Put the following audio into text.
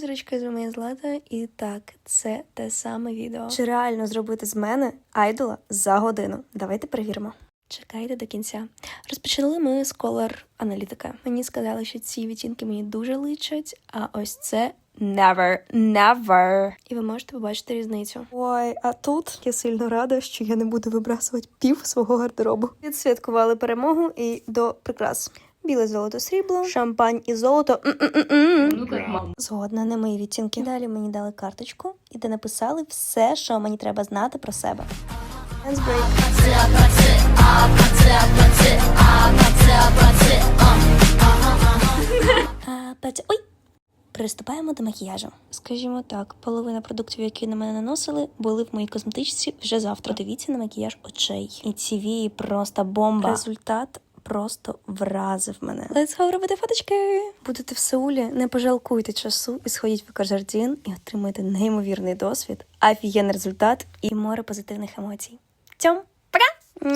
зірочка з моє злата, і так, це те саме відео. Чи реально зробити з мене айдола за годину? Давайте перевіримо. Чекайте до кінця. Розпочали ми з колор аналітика. Мені сказали, що ці відтінки мені дуже личать, а ось це never, never. І ви можете побачити різницю. Ой, а тут я сильно рада, що я не буду вибрасувати пів свого гардеробу. Відсвяткували перемогу і до прикрас. Біле золото срібло, шампань і золото. М-м-м-м. Ну. Згодна, не мої відтінки. Далі мені дали карточку, і де написали все, що мені треба знати про себе. Ой! Приступаємо до макіяжу. Скажімо так, половина продуктів, які на мене наносили, були в моїй косметичці вже завтра. Дивіться на макіяж очей. І ці вії просто бомба. Результат просто вразив мене. Let's go робити фоточки. Будете в Сеулі, не пожалкуйте часу і сходіть в Екожардін і отримайте неймовірний досвід, офігенний результат і море позитивних емоцій. Цьом, пока!